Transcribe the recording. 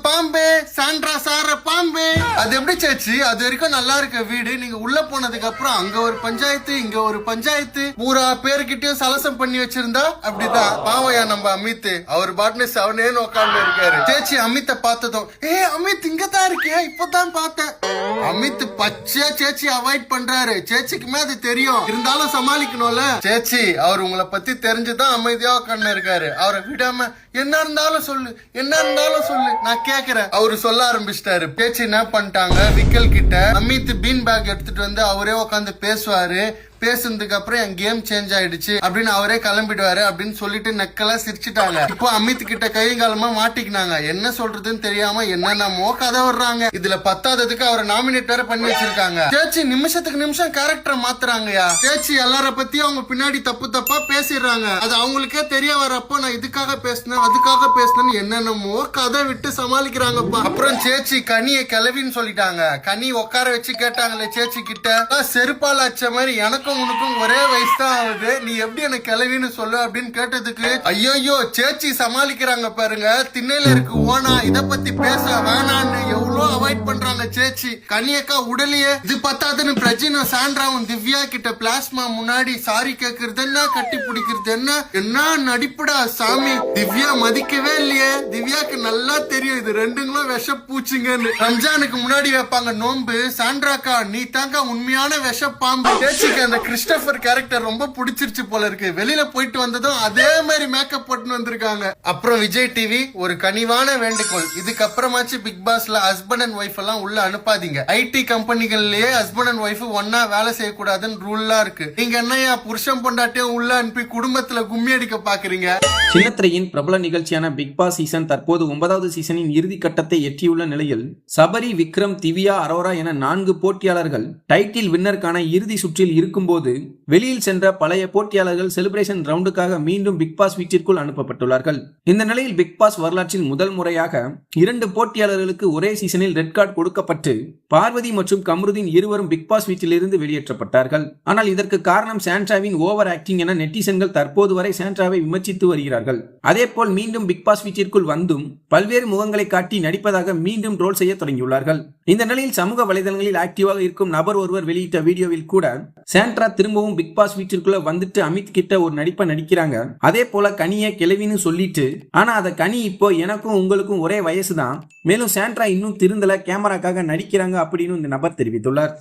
பாம்பு சாண்ட்ரா சார பாம்பு. அது எப்படி சேச்சு? அது வரைக்கும் நல்லா இருக்க வீடு. நீங்க உள்ள போனதுக்கு அப்புறம் அங்க ஒரு பஞ்சாயத்து இங்க ஒரு பஞ்சாயத்து. பூரா பேருக்கிட்டயும் சலசம் பண்ணி வச்சிருந்தா அப்படிதான். பாவையா நம்ம அமித் அவர் பாட்னு செவனேன்னு உட்கார்ந்து இருக்காரு. சேச்சி அமித்த பார்த்ததும் ஏ அமித் இங்கதான் இருக்கியா? இப்பதான் பார்த்தேன். அமித் பச்சையா சேச்சி அவாய்ட் பண்றாரு. சேச்சிக்குமே அது தெரியும். இருந்தாலும் சமாளிக்கணும்ல. சேச்சி அவர் உங்களை பத்தி தெரிஞ்சுதான் அமைதியா உட்கார்ந்து இருக்காரு அவரை விடாம என்ன இருந்தாலும் சொல்லு என்ன இருந்தாலும் சொல்லு. நான் கேக்குறேன். அவரு சொல்ல ஆரம்பிச்சிட்டாரு. பேச்சு என்ன பண்ணிட்டாங்க? விக்கல் கிட்ட அமித் பீன் பேக் எடுத்துட்டு வந்து அவரே உட்காந்து பேசுவாரு. பேசுனதுக்கு அப்புறம் என் கேம் சேஞ்ச் ஆயிடுச்சு. அப்படின்னு அவரே கிளம்பிடுவாரு அப்படின்னு சொல்லிட்டு நக்கலா சிரிச்சிட்டாங்க. இப்போ அமித் கிட்ட கைகாலமா மாட்டிக்கினாங்க. என்ன சொல்றதுன்னு தெரியாம என்னென்னமோ கதை வர்றாங்க. இதுல பத்தாததுக்கு அவரை நாமினேட் வேற பண்ணி வச்சிருக்காங்க. சேச்சி நிமிஷத்துக்கு நிமிஷம் கேரக்டர் மாத்துறாங்கயா சேச்சி எல்லார பத்தியும் அவங்க பின்னாடி தப்பு தப்பா பேசிடுறாங்க. அது அவங்களுக்கே தெரிய வரப்போ நான் இதுக்காக பேசினேன் அதுக்காக பேசினேன்னு என்னென்னமோ கதை விட்டு சமாளிக்கிறாங்கப்பா. அப்புறம் சேச்சி கனிய கிளவின்னு சொல்லிட்டாங்க. கனி உட்கார வச்சு கேட்டாங்களே சேச்சி கிட்ட. செருப்பால் அச்ச மாதிரி எனக்கும் உனக்கும் ஒரே வயசு தான் ஆகுது. நீ எப்படி எனக்கு கிளவின்னு சொல்லு அப்படின்னு கேட்டதுக்கு ஐயோ சேச்சி சமாளிக்கிறாங்க பாருங்க. திண்ணையில இருக்கு ஓனா இத பத்தி பேச வேணான்னு எவ்வளவு அவாய்ட் பண்றாங்க சேச்சி? கனியக்கா உடலையே? இது பத்தாதுன்னு பிரஜினா சாண்ட்ராவும் திவ்யா கிட்ட பிளாஸ்மா முன்னாடி சாரி கேக்குறது என்ன? கட்டி பிடிக்கிறது என்ன? என்ன நடிப்புடா சாமி? திவ்யா மதிக்கவே இல்லையே. திவ்யாக்கு நல்லா தெரியும் இது ரெண்டுங்களும் விஷ பூச்சிங்கன்னு ரம்ஜானுக்கு முன்னாடி வைப்பாங்க நோன்பு. சாண்ட்ராக்கா நீ தாங்க உண்மையான விஷ பாம்பு சேச்சிக்கு அந்த கிறிஸ்டபர் கேரக்டர் ரொம்ப பிடிச்சிருச்சு போல இருக்கு. வெளியில போயிட்டு வந்ததும் அதே மாதிரி மேக்கப் போட்டுன்னு வந்திருக்காங்க. அப்புறம் விஜய் டிவி ஒரு கனிவான வேண்டுகோள். இதுக்கப்புறமாச்சு பிக் பாஸ்ல ஹஸ்பண்ட் அண்ட் ஒய்ஃப் எல்லாம் உள்ள அனுப்பாதீங்க. ஐடி கம்பெனிகள்லயே ஹஸ்பண்ட் அண்ட் ஒய்ஃப் ஒன்னா வேலை செய்யக்கூடாதுன்னு ரூல்லாம் இருக்கு. நீங்க என்னையா புருஷன் பொண்டாட்டியும் உள்ள அனுப்பி குடும்பத்துல கும்மி அடிக்க பாக்குறீங்க? சின்னத்திரையின் பிரபல நிகழ்ச்சியான பிக் பாஸ் சீசன் தற்போது ஒன்பதாவது சீசனின் இறுதி கட்டத்தை எட்டியுள்ள நிலையில் சபரி விக்ரம் திவ்யா அரோரா என நான்கு போட்டியாளர்கள் டைட்டில் வின்னருக்கான இறுதி சுற்றில் இருக்கும்போது வெளியில் சென்ற பழைய போட்டியாளர்கள் செலிப்ரேஷன் ரவுண்டுக்காக மீண்டும் பிக் பாஸ் வீட்டிற்குள் அனுப்பப்பட்டுள்ளார்கள். இந்த நிலையில் பிக் பாஸ் வரலாற்றில் முதல் முறையாக இரண்டு போட்டியாளர்களுக்கு ஒரே சீசன் சீசனில் ரெட் கார்டு கொடுக்கப்பட்டு பார்வதி மற்றும் கமருதீன் இருவரும் பிக் பாஸ் வீட்டிலிருந்து வெளியேற்றப்பட்டார்கள். ஆனால் இதற்கு காரணம் சாண்ட்ராவின் ஓவர் ஆக்டிங் என நெட்டிசன்கள் தற்போது வரை சாண்ட்ராவை விமர்சித்து வருகிறார்கள். அதேபோல் மீண்டும் பிக் பாஸ் வீட்டிற்குள் வந்தும் பல்வேறு முகங்களை காட்டி நடிப்பதாக மீண்டும் ரோல் செய்ய தொடங்கியுள்ளார்கள். இந்த நிலையில் சமூக வலைதளங்களில் ஆக்டிவாக இருக்கும் நபர் ஒருவர் வெளியிட்ட வீடியோவில் கூட சாண்ட்ரா திரும்பவும் பிக் பாஸ் வீட்டிற்குள்ள வந்துட்டு அமித் கிட்ட ஒரு நடிப்பை நடிக்கிறாங்க. அதே போல கனியை கிளவின்னு சொல்லிட்டு ஆனா அத கனி இப்போ எனக்கும் உங்களுக்கும் ஒரே வயசு தான் மேலும் சாண்ட்ரா இன்னும் திருந்தல கேமராக்காக நடிக்கிறாங்க அப்படின்னு இந்த நபர் தெரிவித்துள்ளார்.